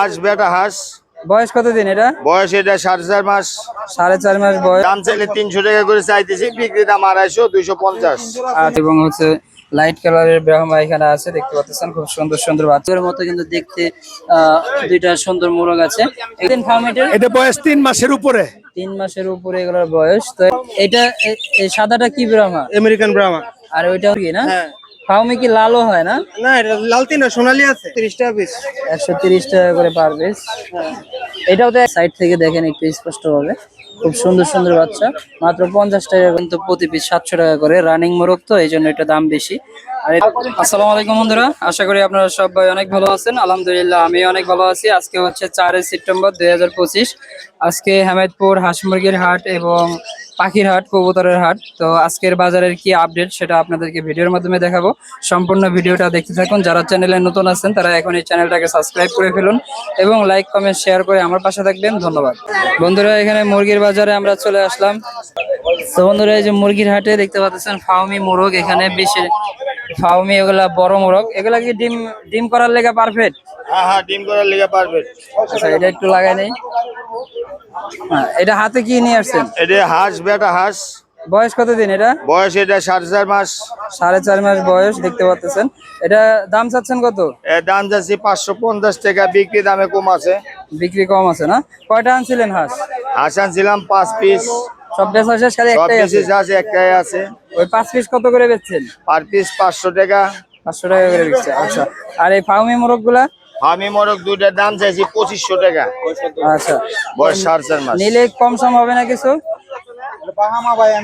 হাঁস বেটা হাঁস। বয়স কতদিন এটা? বয়স এটা সাড়ে চার মাস। সাড়ে চার মাস বয়স। দাম চাইলে তিনশো টাকা করে চাইতেছি বিক্রি দাম আড়াইশো দুইশো পঞ্চাশ। আর এবং হচ্ছে লাইট কালারের ব্রাহ্মা এখানে আছে দেখতে পাচ্ছেন খুব সুন্দর সুন্দর বাচ্চার মতো কিন্তু দেখতে আহ, দুইটা সুন্দর মোরগ আছে। একদিন ফার্মেটের এটা বয়স তিন মাসের উপরে। তিন মাসের উপরে এগুলোর বয়স। তো এটা এই সাদাটা কি ব্রাহ্মা আমেরিকান ব্রাহ্মা আর ওইটা কি না? হ্যাঁ। ফার্মে কি লালও হয় না? না এটা লালতি না সোনালি আছে। তিরিশ টাকা পিস একশো তিরিশ টাকা করে পার পিস এটাও তো সাইড থেকে দেখেন একটু স্পষ্ট হবে খুব সুন্দর সুন্দর বাচ্চা। মাত্র পঞ্চাশ টাকা কিন্তু প্রতি পিস সাতশো টাকা করে। রানিং মোরগ তো এই জন্য এটা দাম বেশি। আর আসসালামু আলাইকুম বন্ধুরা। আশা করি আপনারা সবাই অনেক ভালো আছেন। আলহামদুলিল্লাহ আমি অনেক ভালো আছি। আজকে হচ্ছে চারই সেপ্টেম্বর দুই হাজার পঁচিশ। আজকে হামেদপুর হাঁস মুরগির হাট এবং পাখির হাট, কবুতরের হাট। তো আজকের বাজারের কি আপডেট সেটা আপনাদেরকে ভিডিওর মাধ্যমে দেখাবো। সম্পূর্ণ ভিডিওটা দেখতে থাকুন। যারা চ্যানেলে নতুন আছেন, তারা এখন এই চ্যানেলটাকে সাবস্ক্রাইব করে ফেলুন এবং লাইক কমেন্ট শেয়ার করে আমার পাশে থাকবেন। ধন্যবাদ। বন্ধুরা, এখানে মুরগির বাজারে আমরা চলে আসলাম। তো বন্ধুরা, এই যে মুরগির হাটে দেখতে পাচ্ছেন ফাউমি মোরগ। এখানে বেশি ফাউমি এগুলা বড় মোরগ। এগুলা কি ডিম ডিম করার লেগে পারফেক্ট হ্যাঁ হ্যাঁ ডিম করার লেগে পারবে। আচ্ছা এটা একটু লাগাই নেই। হ্যাঁ এটা হাতে কি নিয়ে আসছেন? এটা হাঁস বেটা হাঁস। বয়স কতদিন এটা? বয়স এটা সাড়ে চার মাস। সাড়ে চার মাস বয়স দেখতে পাচ্ছেন। এটা দাম চাচ্ছেন কত? দাম যাচ্ছে পাঁচশো পঞ্চাশ টাকা বিক্রি দামে কম আছে। বিক্রি কম আছে না? কয়টা আনছিলেন হাঁস? হাঁস আনছিলাম পাঁচ পিস। সব বেচা শেষ খালি একটাই আছে? একটাই আছে। ওই পাঁচ পিস কত করে বেচছেন? পার পিস পাঁচশো টাকা। পাঁচশো টাকা করে বেচছে আচ্ছা। আর এই ফার্মি মোরগগুলা আমি মরক দুইটার দাম চাইছি পঁচিশশো টাকা। আচ্ছা। বয়স সাড়ে চার মাস। নিলে কম সম হবে না কিছু?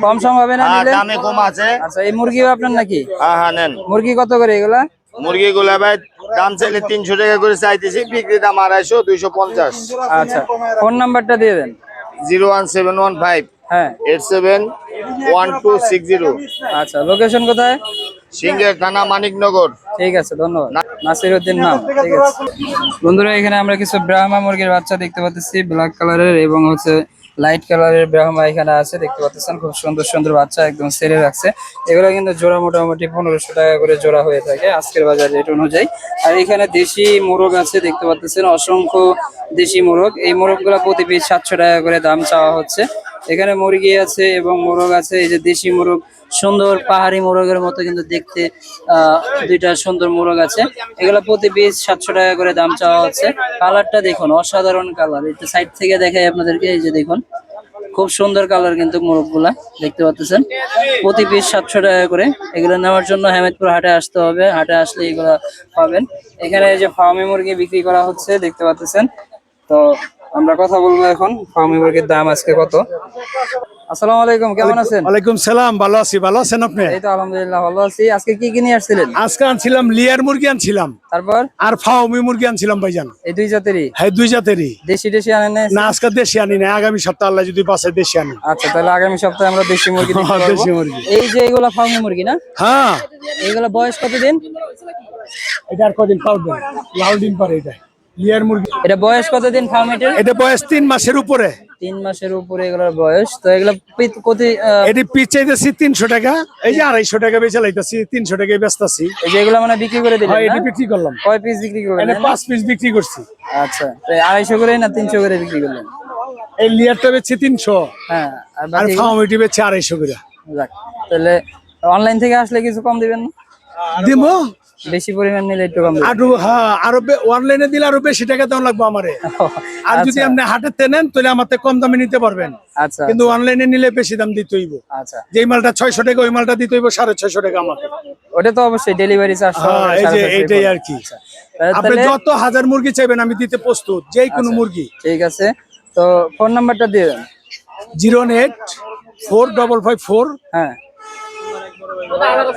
কম সম হবে না হ্যাঁ নিলে? দামে কম আছে। আচ্ছা এই মুরগিও আপনার নাকি? হ্যাঁ হ্যাঁ নেন। মুরগি কত করে এগুলা? মুরগি গুলা ভাই দাম চাইলে তিনশো টাকা করে চাইতেছি বিক্রি দাম আড়াইশো দুইশো পঞ্চাশ। আচ্ছা ফোন নাম্বারটা দিয়ে দেন। Zero one seven one five হ্যাঁ। Eight seven one two six zero. আচ্ছা লোকেশন কোথায়? সিঙ্গের থানা মানিকনগর। ঠিক আছে ধন্যবাদ। নাসির উদ্দিন নাম, ঠিক আছে। বন্ধুরা, এখানে আমরা কিছু ব্রাহ্মা মুরগির বাচ্চা দেখতে পাচ্ছি, ব্ল্যাক কালারের এবং হচ্ছে লাইট কালারের ব্রাহ্মা এখানে আছে, দেখতে পাচ্ছেন, খুব সুন্দর সুন্দর বাচ্চা একদম সেরে রাখছে। এগুলো কিন্তু জোড়া মোটামুটি পনেরোশো টাকা করে জোড়া হয়ে থাকে, আজকের বাজার রেট অনুযায়ী। আর এখানে দেশি মোরগ আছে, দেখতে পাচ্ছেন, অসংখ্য দেশি মোরগ। এই মোরগগুলো প্রতি পিস সাতশো টাকা করে দাম চাওয়া হচ্ছে। এখানে মুরগি আছে এবং মোরগ আছে, এই যে দেশি মোরগ সুন্দর পাহাড়ি মোরগের মতো কিন্তু দেখতে দুইটা সুন্দর মোরগ আছে। এগুলো প্রতি পিস সাতশো টাকা করে দাম চাওয়া হচ্ছে। কালারটা দেখুন, অসাধারণ কালার। একটু সাইড থেকে দেখাই আপনাদেরকে, এই যে দেখুন, খুব সুন্দর কালার কিন্তু মোরগগুলা, দেখতে পাচ্ছেন। প্রতি পিস সাতশো টাকা করে। এগুলো নেওয়ার জন্য হেমেদপুর হাটে আসতে হবে। হাটে আসলে এগুলো পাবেন। এখানে যে ফার্মি মুরগি বিক্রি করা হচ্ছে, দেখতে পাচ্ছেন। তো আমরা কথা বলব এখন ফার্মি মুরগির দাম আজকে কত? আসসালামু আলাইকুম কেমন আছেন? ওয়ালাইকুম সালাম ভালো আছি ভালো আছেন আপনি? এই তো আলহামদুলিল্লাহ ভালো আছি। আজকে কি কি নিয়ে আসছিলেন? আজকে আনছিলাম লিয়ার মুরগি আনছিলাম। তারপর? আর ফাওমি মুরগি আনছিলাম ভাইজান। এই দুই জাতেরই? হ্যাঁ দুই জাতেরই। দেশি দেশি আনেন? না আজকে দেশি আনি না আগামী সপ্তাহ আল্লাহ যদি বাসে দেশি আনি। আচ্ছা তাহলে আগামী সপ্তাহে আমরা দেশি মুরগি হ্যাঁ। দেশি মুরগি। এই যে এগুলা ফার্মি মুরগি না? হ্যাঁ। এগুলা বয়স কতদিন? এটা আর কদিন পাউডার লাল দিন পরে এটা। লিয়ার মুরগি। এটা বয়স কতদিন ফার্মেটের এটা বয়স তিন মাসের উপরে। তিন মাসের উপরে এগুলোর বয়স। তো এগুলা প্রতি এটি পিচ চাইতেছি তিনশো টাকা। এই যে আড়াইশো টাকা বেচে লাইতেছি তিনশো টাকায় বেচতেছি। এই যে এগুলা মানে বিক্রি করে হ্যাঁ এটি বিক্রি করলাম। কয় পিস বিক্রি করলেন? এটা পাঁচ পিস বিক্রি করছি। আচ্ছা আড়াইশো করে না তিনশো করে বিক্রি করলেন? এই লিয়ারটা বেচছি তিনশো। হ্যাঁ আর বাকি ফাওমিটি বেচছি আড়াইশো করে। যাক, তাহলে অনলাইন থেকে আসলে কিছু কম দিবেন না? দিব বেশি পরিমাণ নিলে একটু কম আরও হ্যাঁ আরও অনলাইনে দিলে আরও বেশি টাকা দাম লাগবে আমারে। আর যদি আপনি হাটে নেন তাহলে আমার কম দামে নিতে পারবেন। আচ্ছা। কিন্তু অনলাইনে নিলে বেশি দাম দিতে হইব। আচ্ছা। যে মালটা ছয়শো টাকা ওই মালটা দিতে হইব সাড়ে ছয়শো টাকা আমাকে। ওটা তো অবশ্যই ডেলিভারি চার্জ হ্যাঁ এই যে এইটাই আর কি। আপনি যত হাজার মুরগি চাইবেন আমি দিতে প্রস্তুত যে কোনো মুরগি। ঠিক আছে। তো ফোন নাম্বারটা দিয়ে দেন। Zero eight four double five four হ্যাঁ।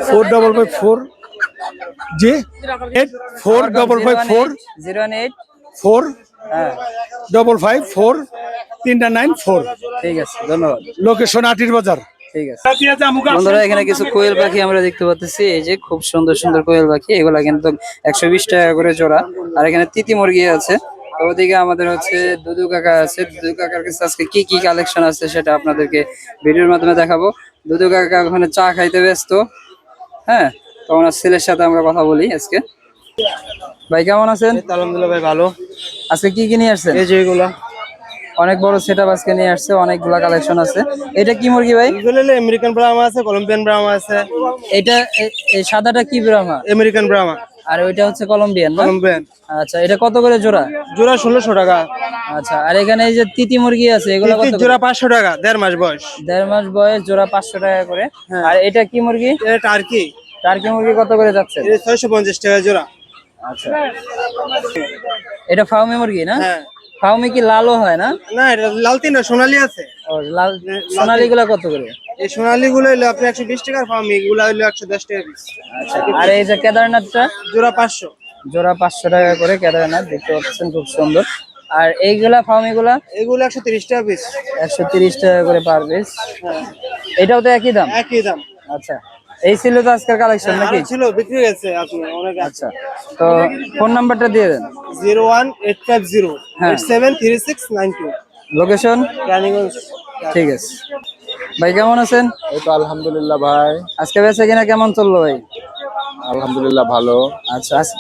Four double five four G eight four double five four zero eight four double five four তিনটা নাইন ফোর ঠিক আছে ধন্যবাদ। লোকেশন আটির বাজার। ঠিক আছে। বন্ধুরা এখানে কিছু কোয়েল পাখি আমরা দেখতে পাচ্ছি। এই যে খুব সুন্দর সুন্দর কোয়েল পাখি এগুলা কিন্তু একশো বিশ টাকা করে জোড়া। আর এখানে তিতি মুরগি আছে। তো ওদিকে আমাদের হচ্ছে দুদু কাকা আছে। দুদু কাকার কাছে আজকে কি কি কালেকশন আছে সেটা আপনাদেরকে ভিডিওর মাধ্যমে দেখাবো। দুদু কাকা ওখানে চা খাইতে ব্যস্ত। হ্যাঁ তো ওনার ছেলের সাথে আমরা কথা বলি আজকে। ভাই কেমন আছেন? আলহামদুলিল্লাহ ভাই ভালো। আজকে কি কি নিয়ে আসছেন? এই যে এগুলা। অনেক বড় সেট আজকে নিয়ে আসছে অনেকগুলা কালেকশন আছে। এটা কি মুরগি ভাই? আমেরিকান ব্রাহ্মা আছে কলম্বিয়ান ব্রাহ্মা আছে। এটা এই সাদাটা কি ব্রাহ্মা আমেরিকান ব্রাহ্মা আর ওইটা হচ্ছে কলম্বিয়ান কলম্বিয়ান আচ্ছা এটা কত করে জোড়া? জোড়া ষোলোশো টাকা। আচ্ছা আর এখানে এই যে তিতি মুরগি আছে এগুলো কত জোড়া পাঁচশো টাকা দেড় মাস বয়স। দেড় মাস বয়স জোড়া পাঁচশো টাকা করে। আর এটা কি মুরগি? এটা টার্কি টার্কি মুরগি কত করে যাচ্ছে? ছয়শো পঞ্চাশ টাকা জোড়া। আচ্ছা। এটা ফাউমি মুরগি না? হ্যাঁ। ফাউমি কি লালও হয় না? না এটা লালতি না সোনালি আছে। ও লাল সোনালি গুলা কত করে? এই সোনালি গুলো হলো আপনি একশো বিশ টাকার ফার্ম এগুলো হলো একশো দশ টাকা পিস আচ্ছা। আর এই যে কেদারনাথটা? জোড়া পাঁচশো। জোড়া পাঁচশো টাকা করে কেদারনাথ দেখতে পাচ্ছেন খুব সুন্দর। আর এইগুলা ফার্মি গুলা এগুলো একশো তিরিশ টাকা পিস একশো তিরিশ টাকা করে পার পিস এটাও তো একই দাম? একই দাম। আচ্ছা। এই ছিল তো আজকের কালেকশন নাকি? ছিল বিক্রি গেছে আপনি অনেক আচ্ছা তো ফোন নাম্বারটা দিয়ে দেন। Zero one eight five zero হ্যাঁ। Eight seven three six nine two. Location Raniganj ঠিক আছে। ভাই কেমন আছেন? এই তো আলহামদুলিল্লাহ ভাই। আজকে বেচা কিনা কেমন চলল ভাই? আলহামদুলিল্লাহ ভালো। আচ্ছা আজ-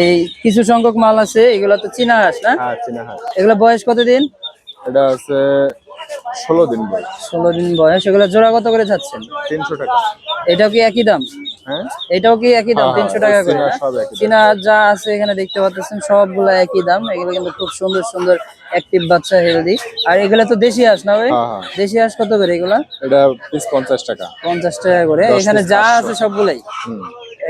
এই কিছু সংখ্যক মাল আছে এগুলো তো চীনা হাঁস না? হ্যাঁ চিনা হাট এগুলো বয়স কতদিন? এটা হচ্ছে ষোলো দিন বয়স। ষোলো দিন বয়স এগুলো জোড়া কত করে যাচ্ছেন? তিনশো টাকা। এটাও কি একই দাম? হ্যাঁ? এটাও কি একই দাম? হ্যাঁ, তিনশো টাকা করে চীনা সব একই দাম। যা আছে এখানে দেখতে পাচ্ছেন সবগুলা একই দাম। এগুলো কিন্তু খুব সুন্দর সুন্দর অ্যাক্টিভ বাচ্চা হেলদি আর এগুলো তো দেশি হাঁস না ভাই? হ্যাঁ, হ্যাঁ। দেশি হাঁস কত করে এগুলা? এটা পিস পঞ্চাশ টাকা। পঞ্চাশ টাকা করে। এখানে যা আছে সবগুলাই।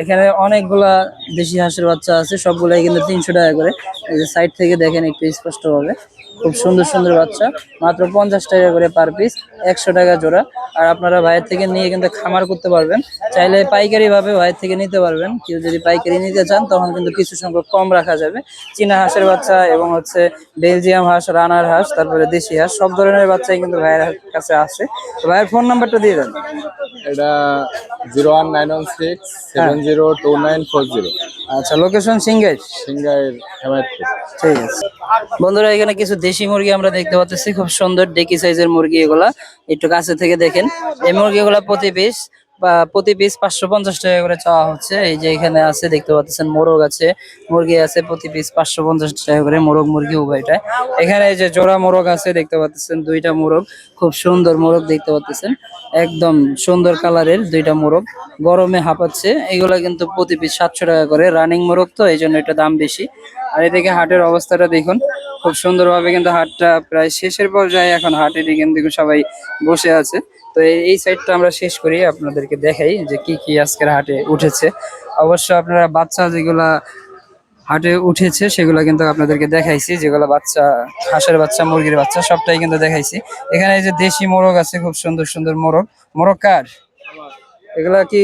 এখানে অনেকগুলা দেশি হাঁসের বাচ্চা আছে সবগুলাই কিন্তু তিনশো টাকা করে। এই যে সাইড থেকে দেখেন একটু স্পষ্ট হবে খুব সুন্দর সুন্দর বাচ্চা। মাত্র পঞ্চাশ টাকা করে পার পিস একশো টাকা জোড়া। আর আপনারা ভাইয়ের থেকে নিয়ে কিন্তু খামার করতে পারবেন। চাইলে পাইকারি ভাবে ভাইয়ের থেকে নিতে পারবেন। কেউ যদি পাইকারি নিতে চান তখন কিন্তু কিছু সংখ্যক কম রাখা যাবে। চীনা হাঁসের বাচ্চা এবং হচ্ছে বেলজিয়াম হাঁস রানার হাঁস তারপরে দেশি হাঁস সব ধরনের বাচ্চাই কিন্তু ভাইয়ের কাছে আছে। তো ভাইয়ের ফোন নাম্বারটা দিয়ে দেন। এটা zero one nine one six seven zero two nine four zero. আচ্ছা লোকেশন সিঙ্গাই সিঙ্গাইয়ের হেমায়তপুর। ঠিক আছে। বন্ধুরা, এখানে কিছু দেশি মুরগি আমরা দেখতে পাচ্ছি। খুব সুন্দর ডেকি সাইজের মুরগি এগুলা। একটু কাছে থেকে দেখেন। এই মুরগিগুলা প্রতি পিস প্রতি পিস পাঁচশো পঞ্চাশ টাকা করে চাওয়া হচ্ছে। এই যে এখানে আছে, দেখতে পাচ্ছেন, মোরগ আছে। মুরগি আছে, প্রতি পিস পাঁচশো পঞ্চাশ টাকা করে মোরগ মুরগি উভয়টায় এখানে এই যে জোড়া মোরগ আছে, দেখতে পাচ্ছেন, দুইটা মোরগ। খুব সুন্দর মোরগ দেখতে পাচ্ছেন। একদম সুন্দর কালারের দুইটা মোরগ। গরমে হাঁপাচ্ছে। এগুলা কিন্তু প্রতি পিস সাতশো টাকা করে। রানিং মোরগ তো, এই জন্য এটা দাম বেশি। আর এদিকে হাটের অবস্থাটা দেখুন। খুব সুন্দরভাবে কিন্তু হাটটা প্রায় শেষের পর্যায়ে এখন হাটের কিন্তু সবাই বসে আছে। তো এই- সাইডটা আমরা শেষ করি আপনাদেরকে দেখাই যে কি কি আজকের হাটে উঠেছে। অবশ্য আপনারা বাচ্চা যেগুলা হাটে উঠেছে সেগুলো কিন্তু আপনাদেরকে দেখাইছি। যেগুলো বাচ্চা হাঁসের বাচ্চা মুরগির বাচ্চা সবটাই কিন্তু দেখাইছি। এখানে এই যে দেশি মোরগ আছে খুব সুন্দর সুন্দর মোরগ। মোরগ কার? এগুলা কি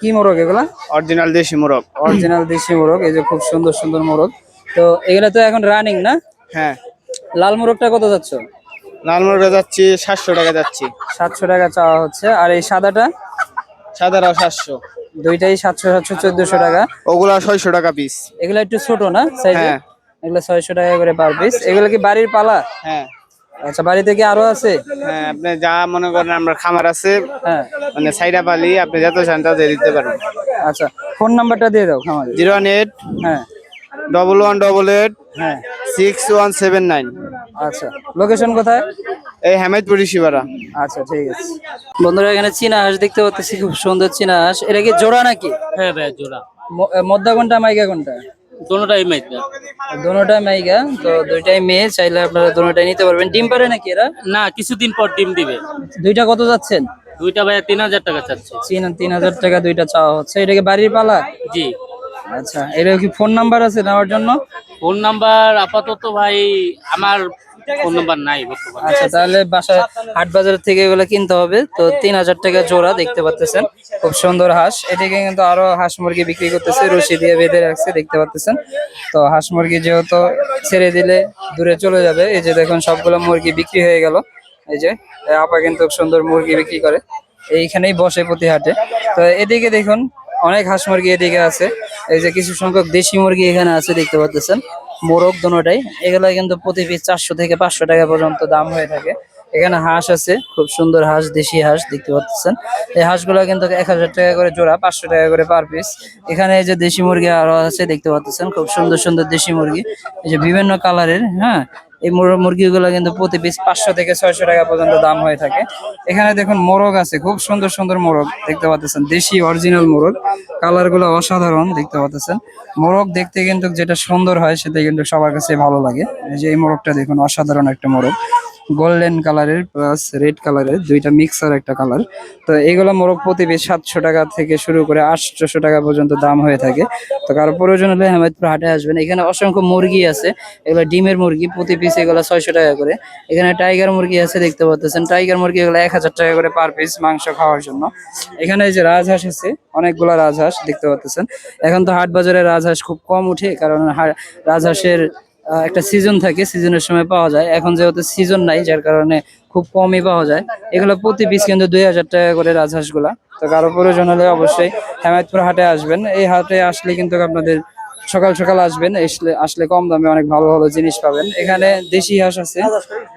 কি মোরগ এগুলা? অরিজিনাল দেশি মোরগ। অরিজিনাল দেশি মোরগ এই যে খুব সুন্দর সুন্দর মোরগ। তো এগুলা তো এখন রানিং না? হ্যাঁ। লাল মোরগটা কত যাচ্ছে? লাল মোরগ যাচ্ছি সাতশো টাকা যাচ্ছি। সাতশো টাকা চাওয়া হচ্ছে। আর এই সাদাটা? সাদারাও সাতশো। দুইটাই সাতশো সাতশো চোদ্দশো টাকা। ওগুলা ছয়শো টাকা পিস এগুলা একটু ছোট না সাইজে হ্যাঁ। এগুলা ছয়শো টাকা করে পার পিস এগুলো কি বাড়ির পালা? হ্যাঁ। আচ্ছা বাড়িতে কি আরও আছে? হ্যাঁ আপনি যা মনে করেন আমরা খামার আছে হ্যাঁ। মানে সাইডা পালি আপনি যত চান তত দিতে পারবেন। আচ্ছা ফোন নাম্বারটা দিয়ে দাও খামারে। জিরো ওয়ান এইট হ্যাঁ। ডবল ওয়ান ডবল এইট হ্যাঁ। সিক্স ওয়ান সেভেন নাইন আচ্ছা লোকেশন কোথায়? এই হেমায়তপুরি শিবারা। আচ্ছা ঠিক আছে। বন্ধুরা এখানে চীনা হাঁস দেখতে পাচ্ছি খুব সুন্দর চীনা হাঁস। এটা কি জোড়া নাকি? হ্যাঁ ভাই জোড়া। মদ্দা কোনটা মাইকা কোনটা? দোনোটাই মাইক দোনোটাই মাইকা তো দুইটাই মেয়ে চাইলে আপনারা দোনোটাই নিতে পারবেন। ডিম পারে নাকি এরা? না কিছুদিন পর ডিম দিবে। দুইটা কত যাচ্ছেন? দুইটা ভাইয়া তিন হাজার টাকা চাচ্ছে। তিন তিন হাজার টাকা দুইটা চাওয়া হচ্ছে। এটা কি বাড়ির পালা? জি। আচ্ছা এটা কি ফোন নাম্বার আছে নেওয়ার জন্য? ফোন নাম্বার আপাতত ভাই আমার ফোন নাম্বার নাই বর্তমানে। আচ্ছা তাহলে বাসায় হাট বাজার থেকে এগুলো কিনতে হবে। তো তিন হাজার টাকা জোড়া দেখতে পাচ্ছেন খুব সুন্দর হাঁস। এদিকে কিন্তু আরও হাঁস মুরগি বিক্রি করতেছে রশি দিয়ে বেঁধে রাখছে দেখতে পাচ্ছেন তো হাঁস মুরগি যেহেতু ছেড়ে দিলে দূরে চলে যাবে এই যে দেখুন সবগুলো মুরগি বিক্রি হয়ে গেল। এই যে আপা কিন্তু সুন্দর মুরগি বিক্রি করে। এইখানেই বসে প্রতি হাটে। তো এদিকে দেখুন অনেক হাঁস মুরগি এদিকে আছে। এই যে কিছু সংখ্যক দেশি মুরগি এখানে আছে, দেখতে পাচ্ছেন মোরগ দোনোটাই এগুলা কিন্তু প্রতি পিস চারশো থেকে পাঁচশো টাকা পর্যন্ত দাম হয়ে থাকে। এখানে হাঁস আছে, খুব সুন্দর হাঁস, দেশি হাঁস, দেখতে পাচ্ছেন এই হাঁসগুলো কিন্তু এক হাজার টাকা করে জোড়া, পাঁচশো টাকা করে পার পিস। এখানে এই যে দেশি মুরগি আরও আছে, দেখতে পাচ্ছেন খুব সুন্দর সুন্দর দেশি মুরগি। এই যে বিভিন্ন কালারের হ্যাঁ? এই মুর- মুরগিগুলো কিন্তু প্রতি পিস পাঁচশো থেকে ছয়শো টাকা পর্যন্ত দাম হয়ে থাকে। এখানে দেখুন মোরগ আছে, খুব সুন্দর সুন্দর মোরগ দেখতে পাচ্ছেন। দেশি অরিজিনাল মোরগ। কালারগুলো অসাধারণ দেখতে পাচ্ছেন। মোরগ দেখতে কিন্তু যেটা সুন্দর হয়, সেটা কিন্তু সবার কাছে ভালো লাগে। এই যে এই মোরগটা দেখুন, অসাধারণ একটা মোরগ। গোল্ডেন কালারের প্লাস রেড কালারের দুইটা মিক্সার একটা কালার তো এইগুলো মোরগ প্রতি সাতশো টাকা থেকে শুরু করে আটশোশো টাকা পর্যন্ত দাম হয়ে থাকে। তো কারও প্রয়োজন হলে হেমায়তপুর হাটে আসবেন। এখানে অসংখ্য মুরগি আছে। এগুলো ডিমের মুরগি, প্রতি পিস এগুলো ছয়শো টাকা করে। এখানে টাইগার মুরগি আছে, দেখতে পাচ্ছেন টাইগার মুরগি এগুলো এক হাজার টাকা করে পার পিস মাংস খাওয়ার জন্য। এখানে এই যে রাজহাঁস আছে, অনেকগুলো রাজহাঁস দেখতে পাচ্ছেন এখন তো হাট বাজারে রাজহাঁস খুব কম উঠে, কারণ রাজহাঁসের একটা সিজন থাকে সিজনের সময় পাওয়া যায়। এখন যেহেতু সিজন নাই যার কারণে খুব কমই পাওয়া যায়। এগুলো প্রতি পিস কিন্তু দুই হাজার টাকা করে রাজহাঁসগুলা তো কারও প্রয়োজন হলে অবশ্যই হেমায়তপুর হাটে আসবেন। এই হাটে আসলে কিন্তু আপনাদের সকাল সকাল আসবেন আসলে আসলে কম দামে অনেক ভালো ভালো জিনিস পাবেন। এখানে দেশি হাঁস আছে।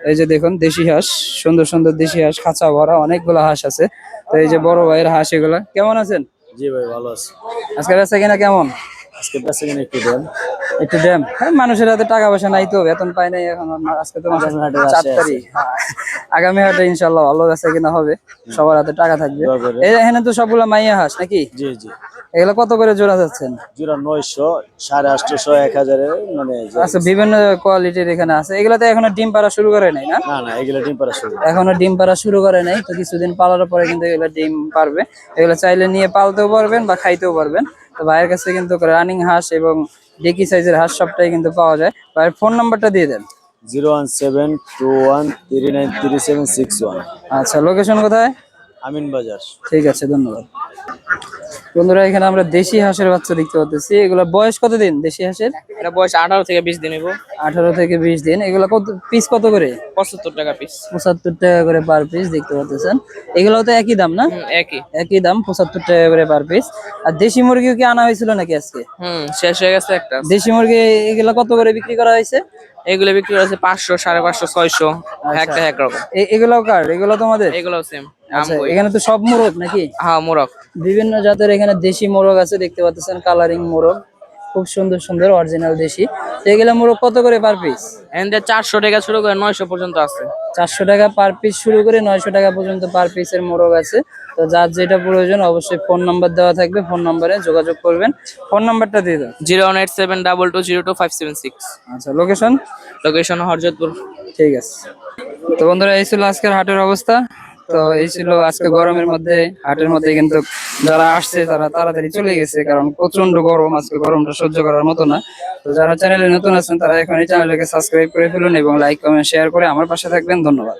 এই যে দেখুন দেশি হাঁস সুন্দর সুন্দর দেশি হাঁস খাঁচা ভরা অনেকগুলো হাঁস আছে। তো এই যে বড় ভাইয়ের হাঁস এগুলা। কেমন আছেন? জি ভাই ভালো আছে। আজকে বেচা কিনা কেমন? আজকে বেঁচে কিনে একটু দেন। একটু ড্যাম হ্যাঁ মানুষের হাতে টাকা পয়সা নাই তো বেতন পায় নাই এখন আজকে তো চার তারিখ। হ্যাঁ। আগামী হাটে ইনশাল্লাহ ভালো বেচা কিনা হবে। সবার হাতে টাকা থাকবে। এখানে তো সবগুলা মাইয়া হাঁস নাকি? জি জি। এগুলো কত করে জোড়া যাচ্ছেন? জোড়া নয়শো সাড়ে আটশোশো এক হাজারে মানে আচ্ছা বিভিন্ন কোয়ালিটির এখানে আছে। এগুলাতে এখনও ডিম পাড়া শুরু করে নাই না? না না এগুলো ডিম পাড়া শুরু এখনও ডিম পাড়া শুরু করে নাই। তো কিছুদিন পালার পরে কিন্তু এগুলো ডিম পারবে। এগুলো চাইলে নিয়ে পালতেও পারবেন বা খাইতেও পারবেন। তো ভাইয়ের কাছে কিন্তু রানিং হাঁস এবং ডেকি সাইজের হাঁস সবটাই কিন্তু পাওয়া যায়। ভাইয়ের ফোন নাম্বারটা দিয়ে দেন। Zero one seven two one three nine three seven six one. আচ্ছা লোকেশন কোথায়? আমিন বাজার ঠিক আছে ধন্যবাদ। বন্ধুরা এখানে আমরা দেশি হাঁসের বাচ্চা দেখতে পাচ্ছি। এগুলো বয়স কত দিন দেশি হাঁসের? এটা বয়স আঠারো থেকে বিশ দিন আঠারো থেকে বিশ দিন। এগুলো কত পিস কত করে? পঁচাত্তর টাকা পিস পঁচাত্তর টাকা করে পার পিস দেখতে পাচ্ছেন। এগুলো তো একই দাম না? একই। একই দাম পঁচাত্তর টাকা করে পার পিস আর দেশি মুরগিও কি আনা হয়েছিল নাকি আজকে? হুম শেষ হয়ে গেছে একটা। দেশি মুরগি এগুলো কত করে বিক্রি করা হয়েছে? এগুলো বিক্রি করা হয়েছে পাঁচশো সাড়ে পাঁচশো ছয়শো একটা এক রকম। এগুলো কার? এগুলো তোমাদের? এগুলো সেম আচ্ছা এখানে তো সব মোরগ নাকি? হ্যাঁ মোরগ। বিভিন্ন জাতের এখানে দেশি মোরগ আছে দেখতে পাচ্ছেন কালারিং মোরগ। খুব সুন্দর সুন্দর অরিজিনাল দেশি। এগুলো মোরগ কত করে পার পিস এখানে চারশো টাকা শুরু করে নয়শো পর্যন্ত আছে। চারশো টাকা পার পিস শুরু করে নয়শো টাকা পর্যন্ত পার পিসের মোরগ আছে। তো যার যেটা প্রয়োজন অবশ্যই ফোন নাম্বার দেওয়া থাকবে ফোন নাম্বারে যোগাযোগ করবেন। ফোন নাম্বারটা দিয়ে দাও zero one eight seven double two zero two five seven six. আচ্ছা লোকেশন লোকেশন হরজতপুর। ঠিক আছে। তো বন্ধুরা এই ছিল আজকের হাটের অবস্থা। তো এই ছিল আজকে গরমের মধ্যে, হাটের মধ্যে কিন্তু যারা আসছে তারা তাড়াতাড়ি চলে গেছে, কারণ প্রচণ্ড গরম, আজকে গরমটা সহ্য করার মতো না। তো যারা চ্যানেলে নতুন আছেন, তারা এখন এই চ্যানেলটাকে সাবস্ক্রাইব করে ফেলুন এবং লাইক কমেন্ট শেয়ার করে আমার পাশে থাকবেন। ধন্যবাদ।